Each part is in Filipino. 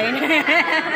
fine.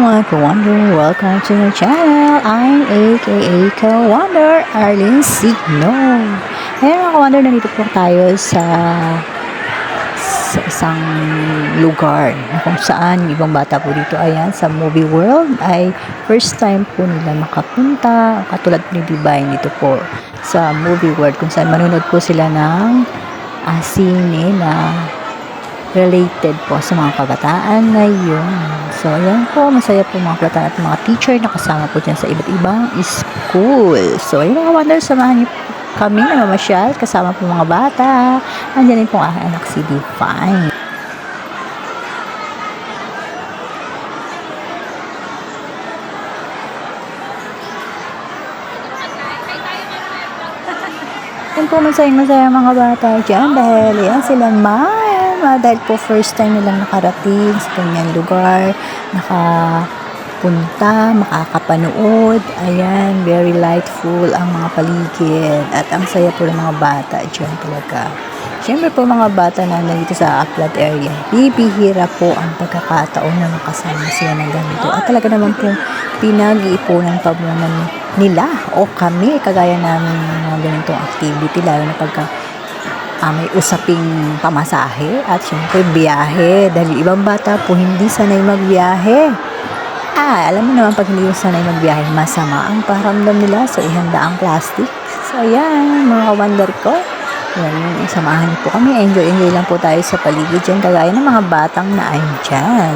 mga ka-wonder, welcome to my channel. I'm aka ka-wonder Arlene Signo. Ayan mga ka-wonder, nandito po tayo sa sa isang lugar kung saan ibang bata po dito ayan sa movie world ay first time po nila makapunta katulad ni Divine dito po sa movie world kung saan manonood po sila ng ah, sine na related po sa mga kabataan ngayon. So, ayan po, masaya po mga kabataan at mga teacher na kasama po dyan sa iba't ibang school. So, ayun mga wonder, samahan niyo kami na mamasyal kasama po mga bata. Andiyan din po ang anak si Divine. Yan po masayang masaya mga bata dyan dahil yan sila man. Ah, Dahil po first time nilang nakarating sa kanyang lugar, nakapunta, makakapanood. Ayan, very lightful ang mga paligid at ang saya po ng mga bata dyan talaga. Siyempre po mga bata na nandito sa Aklat area, bibihira po ang pagkakataon na makasama sila ng ganito. At talaga naman po pinag-iipunan pa muna nila o kami, kagaya namin ng mga ganitong activity, lalo na pagka ah, may usaping pamasahe at syempre biyahe. Dahil ibang bata po hindi sanay magbiyahe. Ah, alam mo naman pag hindi sanay magbiyahe, masama ang paramdam nila. So, ihanda ang plastic. So, ayan, mga kawander ko. Yan, samahan niyo po kami. Enjoy, enjoy lang po tayo sa paligid dyan. Kagaya ng mga batang na andyan.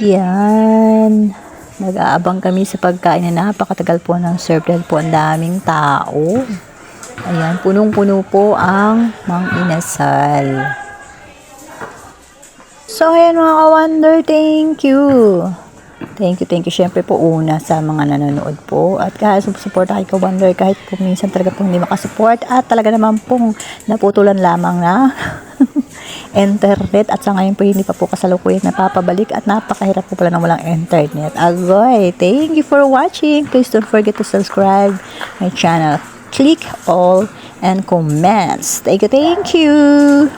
Yan. Nag-aabang kami sa pagkain na napakatagal po ng serve dahil po ang daming tao. Ayan, punong-puno po ang Mang Inasal. So, ayan mga ka-wonder, thank you. Thank you, thank you. Siyempre po una sa mga nanonood po. At kahit support kay ka-wonder, kahit po minsan talaga po hindi makasupport. At talaga naman pong naputulan lamang na internet. At sa ngayon po hindi pa po kasalukuyan napapabalik. At napakahirap po pala ng walang internet. Agoy, thank you for watching. Please don't forget to subscribe my channel. Click all and comments. Thank you, thank you.